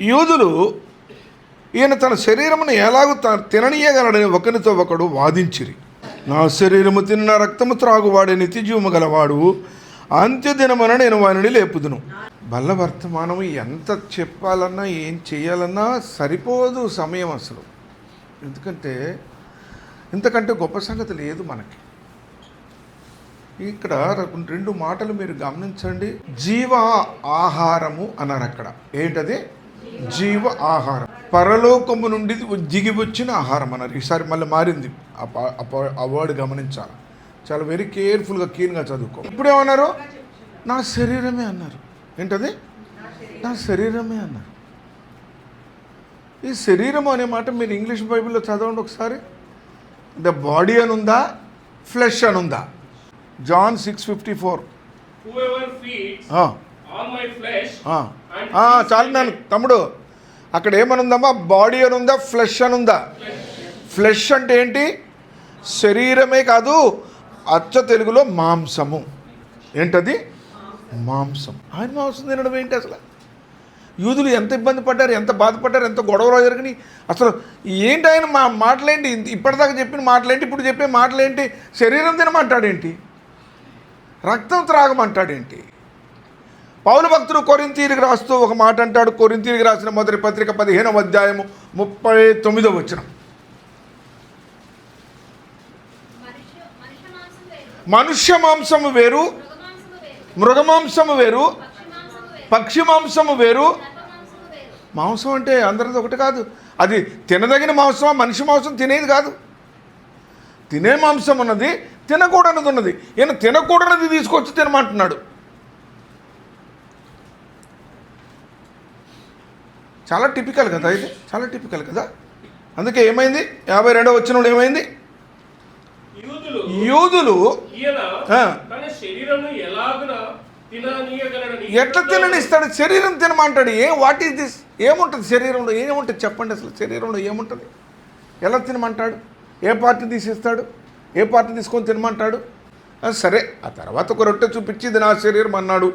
యూదులు ఈయన తన శరీరమును ఎలాగూ తన తిననీయగలడని ఒకరితో ఒకడు వాదించిరి. నా శరీరము తిన్న రక్తము త్రాగువాడే నిత్యజీవము గలవాడు అంత్యదినమున నేను వానిని లేపుదును. బల్ల వర్తమానం ఎంత చెప్పాలన్నా ఏం చేయాలన్నా సరిపోదు సమయం అసలు. ఎందుకంటే ఇంతకంటే గొప్ప సంగతి లేదు మనకి. ఇక్కడ రెండు మాటలు మీరు గమనించండి. జీవ ఆహారము అన్నారు అక్కడ ఏంటది? జీవ ఆహారం. పరలోకము నుండి దిగి వచ్చిన ఆహారం అన్నారు. ఈసారి మళ్ళీ మారింది. ఆ వర్డ్ గమనించాలి. చాలా వెరీ కేర్ఫుల్గా క్లీన్గా చదువుకో. ఇప్పుడు ఏమన్నారు? నా శరీరమే అన్నారు. ఏంటది? నా శరీరమే అన్నారు. ఈ శరీరం అనే మాట మీరు ఇంగ్లీష్ బైబిల్లో చదవండి ఒకసారి. ద బాడీ అని ఉందా ఫ్లెష్ అని ఉందా జాన్ సిక్స్ ఫిఫ్టీ ఫోర్ చాలు నన్ను తమ్ముడు. అక్కడ ఏమనుందమ్మా? బాడీ అని ఉందా ఫ్లెష్ అని ఉందా ఫ్లెష్ అంటే ఏంటి? శరీరమే కాదు అచ్చ తెలుగులో మాంసము. ఏంటది? మాంసం ఆయన మాంసం తినడం ఏంటి అసలు? యూదులు ఎంత ఇబ్బంది పడ్డారు ఎంత బాధపడ్డారు ఎంత గొడవలు జరిగినాయి? అసలు ఏంటి ఆయన మా మాటలేంటి? ఇప్పటిదాకా చెప్పిన మాటలేంటి? ఇప్పుడు చెప్పే మాటలేంటి? శరీరం తినమంటాడేంటి? రక్తం త్రాగమంటాడేంటి? పౌలు భక్తుడు కొరింతీరికి రాస్తూ ఒక మాట అంటాడు. కొరింతీరికి రాసిన మొదటి పత్రిక పదిహేనవ అధ్యాయము ముప్పై తొమ్మిదో వచ్చిన మనుష్య మాంసం వేరు మాంసము వేరు మృగమాంసము వేరు పక్షి మాంసము వేరు. మాంసము వేరు మాంసం అంటే అందరిది ఒకటి కాదు. అది తినదగిన మాంసం మనిషి మాంసం తినేది కాదు. తినే మాంసం ఉన్నది తినకూడనిది ఉన్నది. ఈయన తినకూడనిది తీసుకొచ్చి తినమంటున్నాడు. చాలా టిపికల్ కదా ఇది? చాలా టిపికల్ కదా? అందుకే ఏమైంది? యాభై రెండో వచ్చినప్పుడు ఏమైంది? యూదులు ఎట్లా తిననిస్తాడు? శరీరం తినమంటాడు. ఏ వాట్ ఈస్ దిస్ ఏముంటుంది శరీరంలో? ఏముంటుంది? చెప్పండి అసలు శరీరంలో ఏముంటుంది? ఎలా తినమంటాడు? ఏ పార్టీ తీసిస్తాడు? ఏ పార్టీ తీసుకొని తినమంటాడు? సరే ఆ తర్వాత ఒక రొట్టె చూపించి ఇది నా శరీరం అన్నాడు.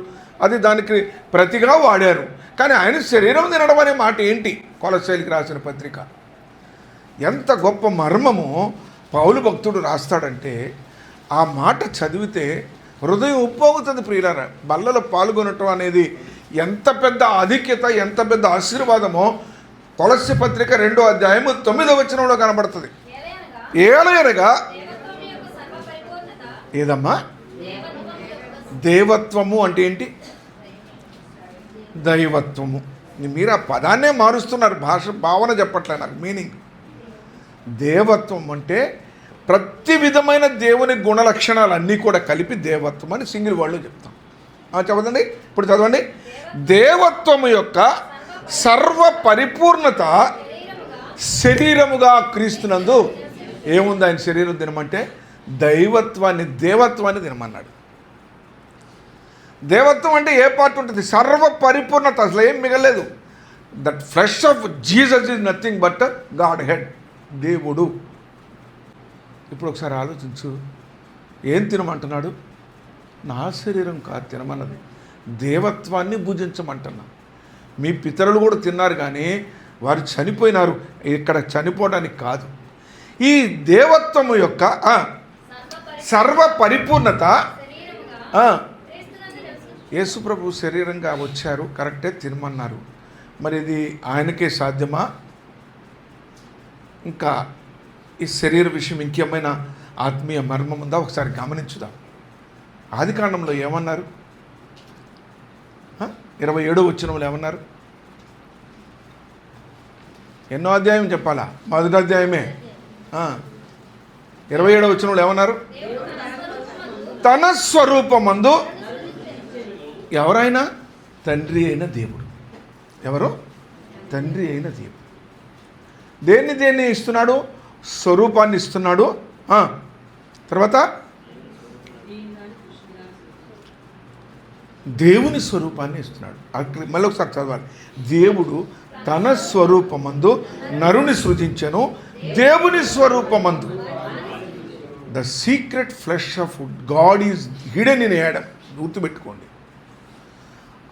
అది దానికి ప్రతిగా వాడారు. కానీ ఆయన శరీరం తినడం అనే మాట ఏంటి? కొలశైలికి రాసిన పత్రిక. ఎంత గొప్ప మర్మము పౌలు భక్తుడు రాస్తాడంటే ఆ మాట చదివితే హృదయం ఉప్పొంగుతుంది ప్రియులారా. బల్లలో పాల్గొనటం అనేది ఎంత పెద్ద ఆధిక్యత ఎంత పెద్ద ఆశీర్వాదమో తులసి పత్రిక రెండో అధ్యాయము తొమ్మిదో వచనంలో కనబడుతుంది. ఏలయనగా ఏదమ్మా? దేవత్వము అంటే ఏంటి? దైవత్వము. మీరు ఆ పదాన్నే మారుస్తున్నారు. భాష భావన చెప్పట్లే నాకు. మీనింగ్. దేవత్వం అంటే ప్రతి విధమైన దేవుని గుణ లక్షణాలు అన్నీ కూడా కలిపి దేవత్వం అని సింగిల్ వాళ్ళు చెప్తాం. చదవండి. ఇప్పుడు చదవండి. దేవత్వము యొక్క సర్వ పరిపూర్ణత శరీరముగా క్రీస్తునందు. ఏముంది ఆయన శరీరం తినమంటే? దైవత్వాన్ని దేవత్వాన్ని తినమన్నాడు. దేవత్వం అంటే ఏ పార్ట్ ఉంటుంది? సర్వ పరిపూర్ణత అసలు ఏం మిగలేదు. That flesh of Jesus is nothing but Godhead దేవుడు. ఇప్పుడు ఒకసారి ఆలోచించు. ఏం తినమంటున్నాడు? నా శరీరం కాదు తినమన్నది. దేవత్వాన్ని భుజించమంటున్నా. మీ పితరులు కూడా తిన్నారు కానీ వారు చనిపోయినారు. ఇక్కడ చనిపోవడానికి కాదు. ఈ దేవత్వము యొక్క సర్వ పరిపూర్ణత శరీరముగా ఆ, క్రీస్తునందు నివసించు యేసుప్రభు శరీరంగా వచ్చారు. కరెక్టే తినమన్నారు. మరి ఇది ఆయనకే సాధ్యమా? ఇంకా ఈ శరీర విషయం ఇంకేమైనా ఆత్మీయ మర్మం ఉందా? ఒకసారి గమనించుదాం. ఆది కాండంలో ఏమన్నారు? ఇరవై ఏడో వచ్చినప్పుడు ఏమన్నారు? ఎన్నో అధ్యాయం చెప్పాలా? మొదటి అధ్యాయమే. ఇరవై ఏడో వచ్చినప్పుడు ఏమన్నారు? తన స్వరూపమందు ఎవరైనా? తండ్రి అయిన దేవుడు. ఎవరు? తండ్రి అయిన దేవుడు. దేన్ని దేన్ని ఇస్తున్నాడు? స్వరూపాన్ని ఇస్తున్నాడు. తర్వాత? దేవుని స్వరూపాన్ని ఇస్తున్నాడు. అక్కడ మళ్ళీ ఒకసారి చదవాలి. దేవుడు తన స్వరూపమందు నరుని సృజించెను. దేవుని స్వరూపమందు. The secret flesh of God is hidden in Adam గుర్తుపెట్టుకోండి.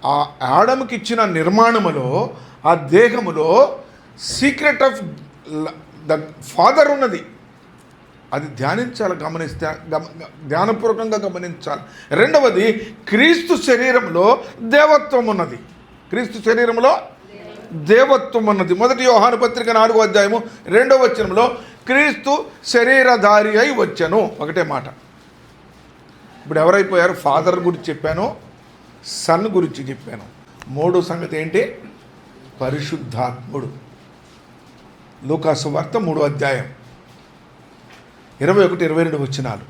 ఆ ఆడముకి ఇచ్చిన నిర్మాణములో ఆ దేహములో సీక్రెట్ ఆఫ్ ద ఫాదర్ ఉన్నది. అది ధ్యానించాలి గమనిస్తే గమ ధ్యానపూర్వకంగా గమనించాలి. రెండవది క్రీస్తు శరీరంలో దేవత్వం ఉన్నది. క్రీస్తు శరీరంలో దేవత్వం ఉన్నది. మొదటి యోహాను పత్రిక నాలుగో అధ్యాయము రెండవ వచనంలో క్రీస్తు శరీరధారి అయి వచ్చాను. ఒకటే మాట. ఇప్పుడు ఎవరైపోయారు? ఫాదర్ గురించి చెప్పాను. సన్ గురించి చెప్పాను. మూడో సంగతి ఏంటి? పరిశుద్ధాత్ముడు. లూకాసు వార్త మూడో అధ్యాయం. ఇరవై ఒకటి ఇరవై రెండు వచ్చినాలు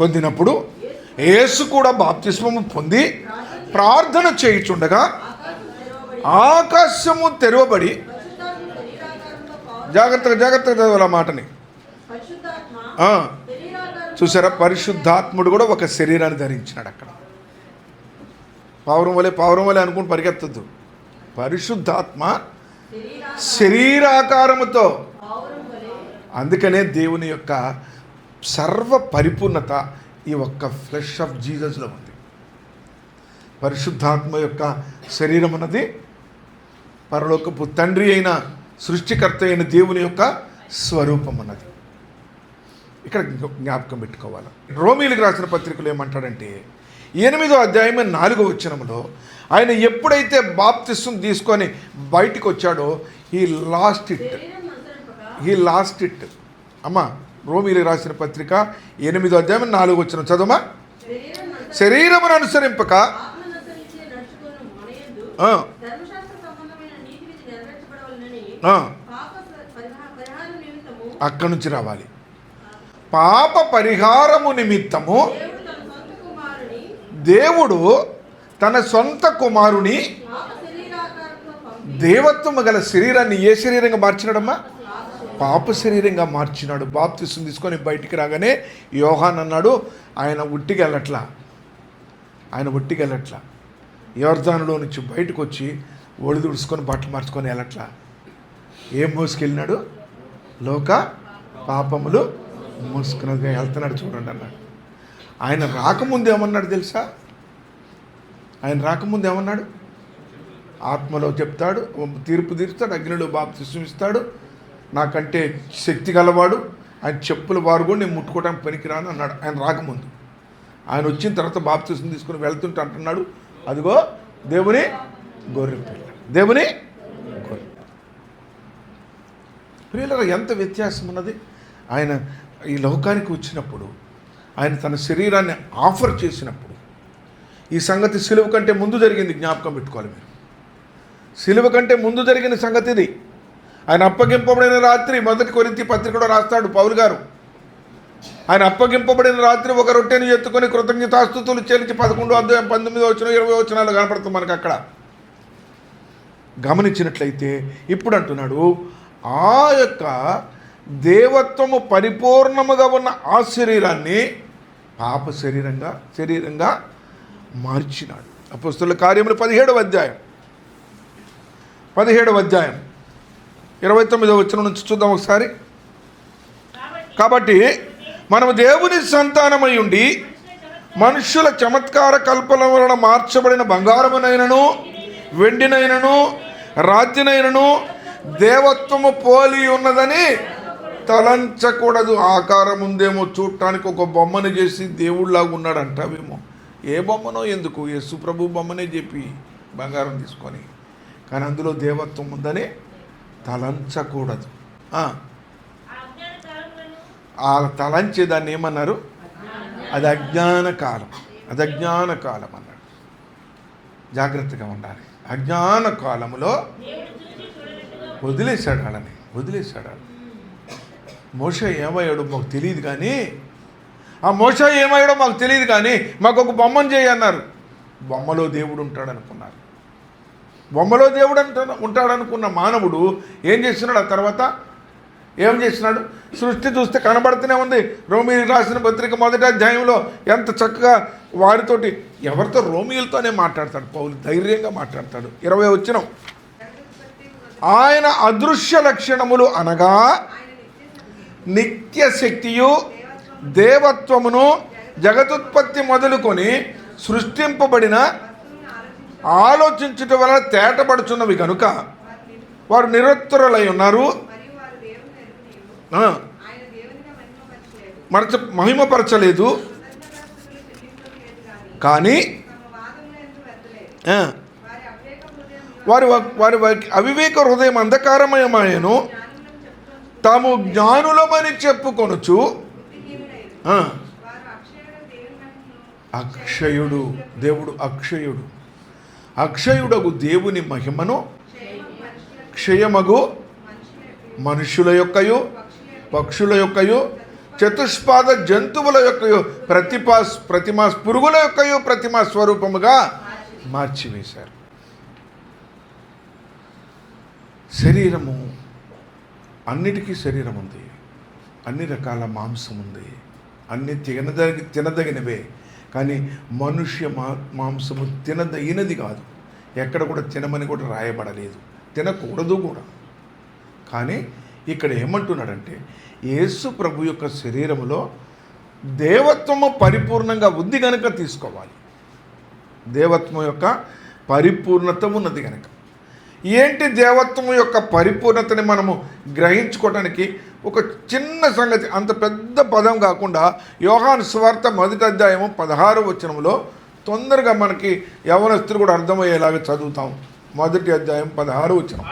పొందినప్పుడు ఏసు యేసు కూడా బాప్తిస్మము పొంది ప్రార్థన చేయుచుండగా ఆకాశము తెరవబడి జాగ్రత్తగా జాగ్రత్తగా చదవాలి ఆ మాటని. చూసారా? పరిశుద్ధాత్ముడు కూడా ఒక శరీరాన్ని ధరించినాడు అక్కడ. పావురం వలె పావురం వలె అనుకుని పరిగెత్తద్దు. పరిశుద్ధాత్మ శరీరా శరీరాకారముతో. అందుకనే దేవుని యొక్క సర్వ పరిపూర్ణత ఈ ఒక్క ఫ్లెష్ ఆఫ్ జీసస్లో ఉంది. పరిశుద్ధాత్మ యొక్క శరీరం అన్నది పరలోకపు తండ్రి అయిన సృష్టికర్త అయిన దేవుని యొక్క స్వరూపం అన్నది ఇక్కడ జ్ఞాపకం పెట్టుకోవాలి. రోమీలకు రాసిన పత్రికలు ఏమంటాడంటే ఎనిమిదో అధ్యాయం నాలుగో వచనంలో ఆయన ఎప్పుడైతే బాప్తిస్వం తీసుకొని బయటికి వచ్చాడో ఈ లాస్ట్ ఇట్. ఈ లాస్ట్ ఇట్. అమ్మా రోమిలి రాసిన పత్రిక ఎనిమిదో అధ్యాయం నాలుగు వచ్చిన చదువుమా? శరీరమును అనుసరింపక అక్కడి నుంచి రావాలి. పాప పరిహారము నిమిత్తము దేవుడు తన సొంత కుమారుని దేవత్వము గల శరీరాన్ని ఏ శరీరంగా మార్చినాడమ్మా? పాప శరీరంగా మార్చినాడు. బాప్తిసం తీసుకొని బయటికి రాగానే యోహాన్ అన్నాడు ఆయన ఉట్టికి వెళ్ళట్లా ఆయన ఉట్టికి వెళ్ళట్లా యోర్ధానులో నుంచి బయటకు వచ్చి ఒడి దుడుచుకొని బట్టలు మార్చుకొని వెళ్ళట్లా. ఏం మోసుకెళ్ళినాడు? లోక పాపములు మోసుకున్నదిగా వెళ్తున్నాడు చూడండి అన్నాడు ఆయన రాకముందు ఏమన్నాడు తెలుసా? ఆయన రాకముందు ఏమన్నాడు? ఆత్మలో చెప్తాడు తీర్పు తీరుస్తాడు అగ్నిలో బాప్తిసం ఇస్తాడు. నాకంటే శక్తి గలవాడు ఆయన చెప్పులు వారు కూడా నేను ముట్టుకోవడానికి పనికిరాను అన్నాడు ఆయన రాకముందు. ఆయన వచ్చిన తర్వాత బాప్తిసం తీసుకుని వెళ్తుంటే అంటున్నాడు అదిగో దేవుని గొర్రె పిల్ల దేవుని గొర్రె ప్రియులరా ఎంత వ్యత్యాసం ఉన్నది? ఆయన ఈ లోకానికి వచ్చినప్పుడు ఆయన తన శరీరాన్ని ఆఫర్ చేసినప్పుడు ఈ సంగతి సిలువ కంటే ముందు జరిగింది జ్ఞాపకం పెట్టుకోవాలి మీరు. సిలువ కంటే ముందు జరిగిన సంగతి ఇది. ఆయన అప్పగింపబడిన రాత్రి మొదటి కొరింతి పత్రికలో రాస్తాడు పౌలు గారు. ఆయన అప్పగింపబడిన రాత్రి ఒక రొట్టెని ఎత్తుకొని కృతజ్ఞతాస్తుతులు చెల్లించి పదకొండు అధ్యాయం పంతొమ్మిది వచ్చిన ఇరవై వచనాలు కనపడుతుంది మనకు అక్కడ. గమనించినట్లయితే ఇప్పుడు అంటున్నాడు ఆ యొక్క దేవత్వము పరిపూర్ణముగా ఉన్న ఆ శరీరాన్ని పాప శరీరంగా శరీరంగా మార్చినాడు. అపుస్తుల కార్యములు పదిహేడవ అధ్యాయం. పదిహేడవ అధ్యాయం. ఇరవై తొమ్మిదవ వచ్చిన నుంచి చూద్దాం ఒకసారి. కాబట్టి మనము దేవుని సంతానమై ఉండి మనుషుల చమత్కార కల్పన వలన మార్చబడిన బంగారమునైనను వెండినైనను రాజ్యనైనను దేవత్వము పోలి ఉన్నదని తలంచకూడదు. ఆకారం ఉందేమో చూడటానికి ఒక బొమ్మను చేసి దేవుళ్ళలాగా ఉన్నాడు అంటావేమో ఏ బొమ్మనో ఎందుకు? యేసు బొమ్మనే చెప్పి బంగారం తీసుకొని. కానీ అందులో దేవత్వం ఉందని తలంచకూడదు. ఆ, తలంచే దాన్ని ఏమన్నారు? అది అజ్ఞాన కాలం. అది అజ్ఞాన కాలం అన్నాడు. జాగ్రత్తగా ఉండాలి. అజ్ఞాన కాలంలో వదిలేశాడు వాళ్ళని వదిలేశాడు వాళ్ళని మోష ఏమయ్యాడో మాకు తెలియదు కానీ ఆ మోష ఏమయ్యాడో మాకు తెలియదు కానీ మాకు ఒక బొమ్మను చేయన్నారు బొమ్మలో దేవుడు ఉంటాడు అనుకున్నారు. బొమ్మలో దేవుడు అంట ఉంటాడనుకున్న మానవుడు ఏం చేస్తున్నాడు ఆ తర్వాత? ఏం చేసినాడు సృష్టి చూస్తే కనబడుతూనే ఉంది. రోమి రాసిన పత్రిక మొదటి అధ్యాయంలో ఎంత చక్కగా వారితోటి ఎవరితో రోమిలతోనే మాట్లాడతాడు? పౌలు ధైర్యంగా మాట్లాడతాడు. ఇరవై వచ్చినం ఆయన అదృశ్య లక్షణములు అనగా నిత్య శక్తియు దేవత్వమును జగదుత్పత్తి మొదలుకొని సృష్టింపబడిన ఆలోచించుట వలన తేటపడుచున్నవి కనుక వారు నిరుత్తరులై ఉన్నారు. మరచ మహిమపరచలేదు. కానీ తమ వాదములు ఎందుకు వెత్తలేదు ఆ, వారి అవివేక హృదయం వారి వ- వారి వారికి అవివేక హృదయం అంధకారమయమాయను తాము జ్ఞానులమని చెప్పుకొనుచు అక్షయుడు దేవుడు అక్షయుడు. అక్షయుడగు దేవుని మహిమను క్షయమగు మనుషుల యొక్కయు పక్షుల యొక్కయు చతుష్పాద జంతువుల యొక్కయో ప్రతిపా ప్రతిమా పురుగుల యొక్కయో ప్రతిమా స్వరూపముగా మార్చివేశారు. శరీరము అన్నిటికీ శరీరం ఉంది అన్ని రకాల మాంసం ఉంది అన్ని తినదగి తినదగినవే. కానీ మనుష్య మా మాంసము తినదగినది కాదు. ఎక్కడ కూడా తినమని కూడా రాయబడలేదు. తినకూడదు కూడా. కానీ ఇక్కడ ఏమంటున్నాడంటే యేసు ప్రభు యొక్క శరీరంలో దేవత్వము పరిపూర్ణంగా ఉంది కనుక తీసుకోవాలి. దేవత్వం యొక్క పరిపూర్ణత ఉన్నది కనుక ఏంటి దేవత్వం యొక్క పరిపూర్ణతని మనము గ్రహించుకోవడానికి ఒక చిన్న సంగతి అంత పెద్ద పదం కాకుండా యోహాను స్వార్థ మొదటి అధ్యాయము పదహారు వచనంలో తొందరగా మనకి యవనస్తులు కూడా అర్థమయ్యేలాగా చదువుతాం. మొదటి అధ్యాయం పదహారు వచనం.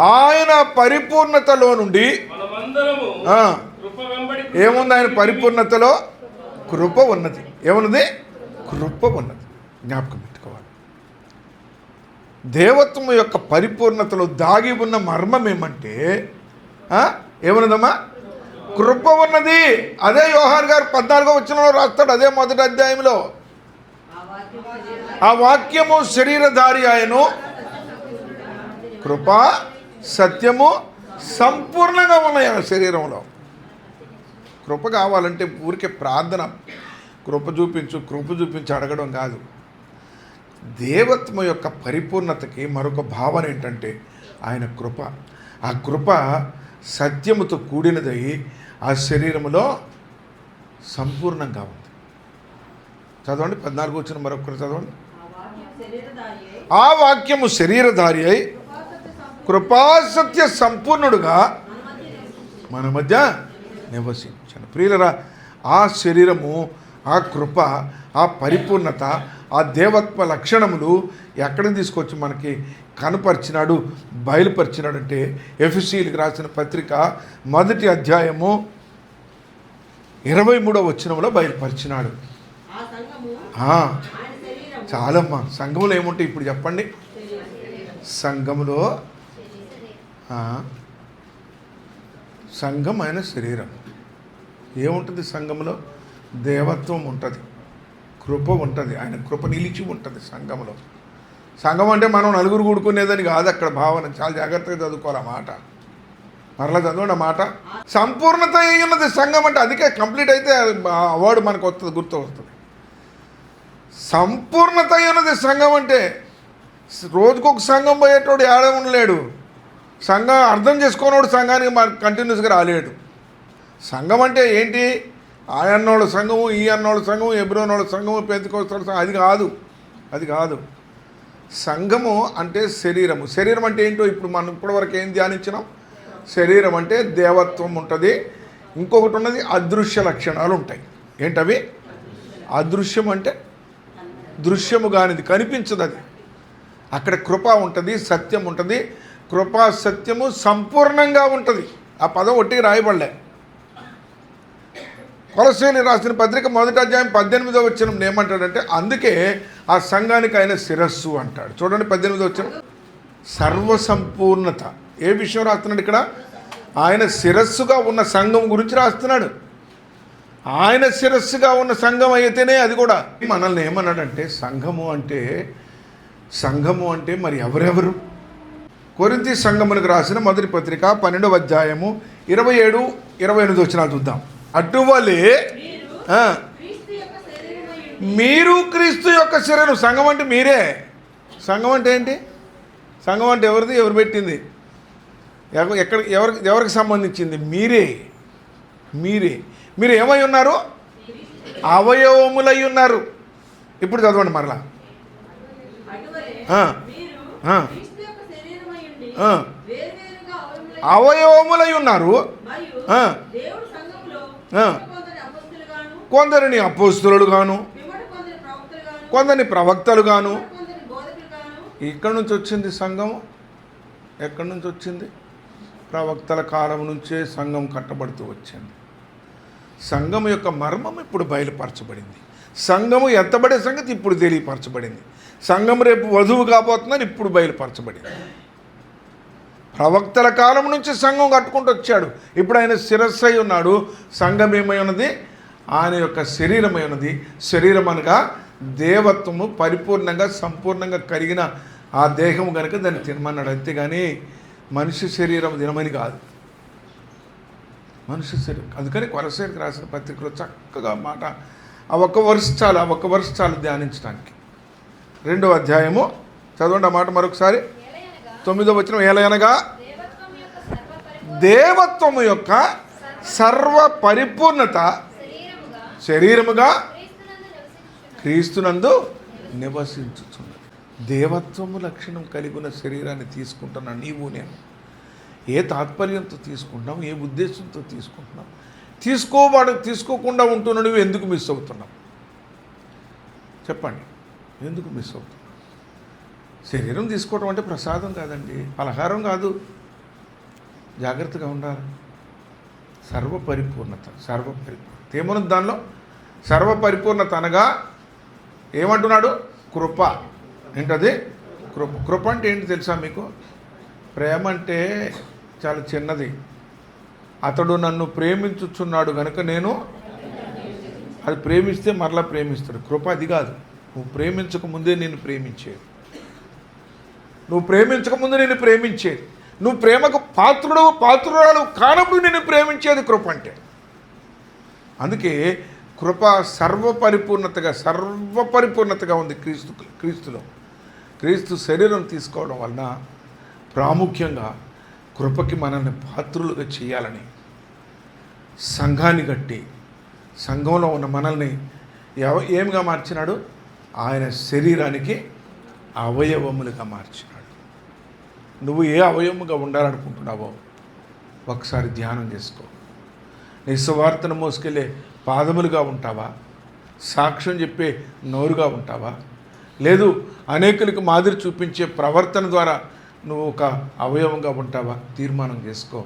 ఆయన పరిపూర్ణతలో నుండి. ఏముంది ఆయన పరిపూర్ణతలో? కృప ఉన్నది. ఏమున్నది? కృప ఉన్నది. జ్ఞాపకం పెట్టుకోవాలి. దేవత్వం యొక్క పరిపూర్ణతలో దాగి ఉన్న మర్మం ఏమంటే ఏమన్నదమ్మా? కృప ఉన్నది. అదే యోహార్ గారు పద్నాలుగో వచ్చినలో రాస్తాడు అదే మొదటి అధ్యాయంలో. ఆ వాక్యము శరీరధారి ఆయను కృప సత్యము సంపూర్ణంగా ఉన్నాయి ఆయన శరీరంలో. కృప కావాలంటే ఊరికే ప్రార్థన. కృప చూపించు కృప చూపించి అడగడం కాదు. దేవత్వం యొక్క పరిపూర్ణతకి మరొక భావన ఏంటంటే ఆయన కృప. ఆ కృప సత్యముతో కూడినదై ఆ శరీరములో సంపూర్ణంగా ఉంది. చదవండి పద్నాలుగు వచ్చిన మరొకరు చదవండి. ఆ వాక్యము శరీరధారి అయి కృపాసత్య సంపూర్ణుడుగా మన మధ్య నివసించను. ప్రియులరా ఆ శరీరము ఆ కృప ఆ పరిపూర్ణత ఆ దేవత్వ లక్షణములు ఎక్కడికి తీసుకొచ్చి మనకి కనపరిచినాడు బయలుపరిచినాడు అంటే ఎఫ్సీలకు రాసిన పత్రిక మొదటి అధ్యాయము ఇరవై మూడవ వచ్చినంలో బయలుపరిచినాడు. చాలమ్మా సంఘంలో ఏముంటాయి ఇప్పుడు చెప్పండి. సంఘములో సంఘం ఆయన శరీరం. ఏముంటుంది సంఘంలో దేవత్వం ఉంటుంది. కృప ఉంటుంది. ఆయన కృప నిలిచి ఉంటుంది సంఘంలో సంఘం అంటే మనం నలుగురు కూడుకునేదని కాదు అక్కడ భావన. చాలా జాగ్రత్తగా చదువుకోవాలి ఆ మాట. మరలా చదవండి ఆ మాట. సంపూర్ణత అయి ఉన్నది సంఘం అంటే అదికే కంప్లీట్ అయితే అవార్డు మనకు వస్తుంది గుర్తు వస్తుంది సంపూర్ణత అయి ఉన్నది సంఘం అంటే రోజుకొక సంఘం పోయేటోడు ఏడే ఉండలేడు. సంఘం అర్థం చేసుకోనోడు సంఘానికి కంటిన్యూస్గా రాలేడు. సంఘం అంటే ఏంటి? ఆ అన్నోళ్ళ సంఘము ఈ అన్నోళ్ళ సంఘము ఎబ్రోనోళ్ళ సంఘము పెంచుకోస్తాడు సంఘం అది కాదు. అది కాదు. సంఘము అంటే శరీరము. శరీరం అంటే ఏంటో ఇప్పుడు మనం ఇప్పటివరకు ఏం ధ్యానించినాం? శరీరం అంటే దేవత్వం ఉంటుంది. ఇంకొకటి ఉన్నది అదృశ్య లక్షణాలు ఉంటాయి. ఏంటవి? అదృశ్యం అంటే దృశ్యము కానిది కనిపించదు అది అక్కడ కృప ఉంటుంది సత్యం ఉంటుంది. కృపా సత్యము సంపూర్ణంగా ఉంటుంది. ఆ పదం ఒట్టికి రాయబడలే. కొలసేలి రాసిన పత్రిక మొదటి అధ్యాయం పద్దెనిమిదో వచ్చిన ఏమంటాడంటే అందుకే ఆ సంఘానికి ఆయన శిరస్సు అంటాడు. చూడండి పద్దెనిమిదో వచ్చిన సర్వసంపూర్ణత. ఏ విషయం రాస్తున్నాడు ఇక్కడ? ఆయన శిరస్సుగా ఉన్న సంఘం గురించి రాస్తున్నాడు. ఆయన శిరస్సుగా ఉన్న సంఘం అయితేనే అది కూడా. మనల్ని ఏమన్నాడంటే సంఘము అంటే సంఘము అంటే మరి ఎవరెవరు? కొరింతి సంఘములకు రాసిన మొదటి పత్రిక పన్నెండవ అధ్యాయము ఇరవై ఏడు ఇరవై ఎనిమిది వచ్చిన చూద్దాం. అటువలే మీరు క్రీస్తు యొక్క శరీరం. సంఘం అంటే మీరే. సంఘం అంటే ఏంటి? సంఘం అంటే ఎవరిది? ఎవరు పెట్టింది? ఎక్కడ ఎవరికి ఎవరికి సంబంధించింది? మీరే. మీరే. మీరు ఏమై ఉన్నారు? అవయవములై ఉన్నారు. ఇప్పుడు చదవండి మరలా. అవయవములై ఉన్నారు. కొందరిని అపోస్తులు గాను కొందరిని ప్రవక్తలు గాను ఇక్కడి నుంచి వచ్చింది సంఘం ఎక్కడి నుంచి వచ్చింది? ప్రవక్తల కాలం నుంచే సంఘం కట్టబడుతూ వచ్చింది. సంఘం యొక్క మర్మం ఇప్పుడు బయలుపరచబడింది. సంఘము ఎత్తబడే సంగతి ఇప్పుడు తెలియపరచబడింది. సంఘం రేపు వధువు కాబోతుందని ఇప్పుడు బయలుపరచబడింది. ప్రవక్తల కాలం నుంచి సంఘం కట్టుకుంటూ వచ్చాడు. ఇప్పుడు ఆయన శిరస్సు అయి ఉన్నాడు. సంఘం ఏమై ఉన్నది? ఆయన యొక్క శరీరమై ఉన్నది. శరీరం అనగా దేవత్వము పరిపూర్ణంగా సంపూర్ణంగా కలిగిన ఆ దేహము కనుక దాన్ని తినమన్నాడు. అంతేగాని మనిషి శరీరం తినమని కాదు. మనిషి శరీరం. అందుకని కొరసేరికి రాసిన పత్రికలో చక్కగా మాట. ఆ ఒక్క వరుస చాలు ఆ ఒక్క వరుస చాలు ధ్యానించడానికి. రెండో అధ్యాయము. చదవండి ఆ మాట మరొకసారి. తొమ్మిదో వచ్చిన ఏలయనగా? దేవత్వము యొక్క సర్వ పరిపూర్ణత శరీరముగా క్రీస్తునందు నివసించుచున్నది. దేవత్వము లక్షణం కలిగిన శరీరాన్ని తీసుకుంటున్నా నీవు నేను. ఏ తాత్పర్యంతో తీసుకుంటాం ఏ ఉద్దేశంతో తీసుకుంటున్నాం తీసుకోబాడు తీసుకోకుండా ఉంటున్న నువ్వు ఎందుకు మిస్ అవుతున్నావు? చెప్పండి. ఎందుకు మిస్ అవుతున్నావు? శరీరం తీసుకోవటం అంటే ప్రసాదం కాదండి. పలహారం కాదు. జాగ్రత్తగా ఉండాలి. సర్వపరిపూర్ణత సర్వపరిపూర్ణత సర్వ ఏమన్నది దానిలో? సర్వపరిపూర్ణత అనగా ఏమంటున్నాడు? కృప. ఏంటది? కృప. కృప అంటే ఏంటి తెలుసా మీకు? ప్రేమ అంటే చాలా చిన్నది. అతడు నన్ను ప్రేమించుచున్నాడు కనుక నేను అది ప్రేమిస్తే మరలా ప్రేమిస్తాడు. కృప అది కాదు. నువ్వు ప్రేమించక ముందే నేను ప్రేమించేది. నువ్వు ప్రేమించక ముందు నేను ప్రేమించేది. నువ్వు ప్రేమకు పాత్రుడు పాత్రురాలు కానప్పుడు నేను ప్రేమించేది కృప అంటే అందుకే కృప సర్వపరిపూర్ణతగా సర్వపరిపూర్ణతగా ఉంది క్రీస్తు క్రీస్తులో. క్రీస్తు శరీరం తీసుకోవడం వలన ప్రాముఖ్యంగా కృపకి మనల్ని పాత్రులుగా చేయాలని సంఘాన్ని కట్టి సంఘంలో ఉన్న మనల్ని ఏమిగా మార్చినాడు? ఆయన శరీరానికి అవయవములుగా మార్చినాడు. నువ్వు ఏ అవయవముగా ఉండాలనుకుంటున్నావో ఒకసారి ధ్యానం చేసుకో. నీ సువార్తను మోసుకెళ్ళే పాదములుగా ఉంటావా? సాక్ష్యం చెప్పే నోరుగా ఉంటావా? లేదు అనేకులకు మాదిరి చూపించే ప్రవర్తన ద్వారా నువ్వు ఒక అవయవంగా ఉంటావా? తీర్మానం చేసుకో.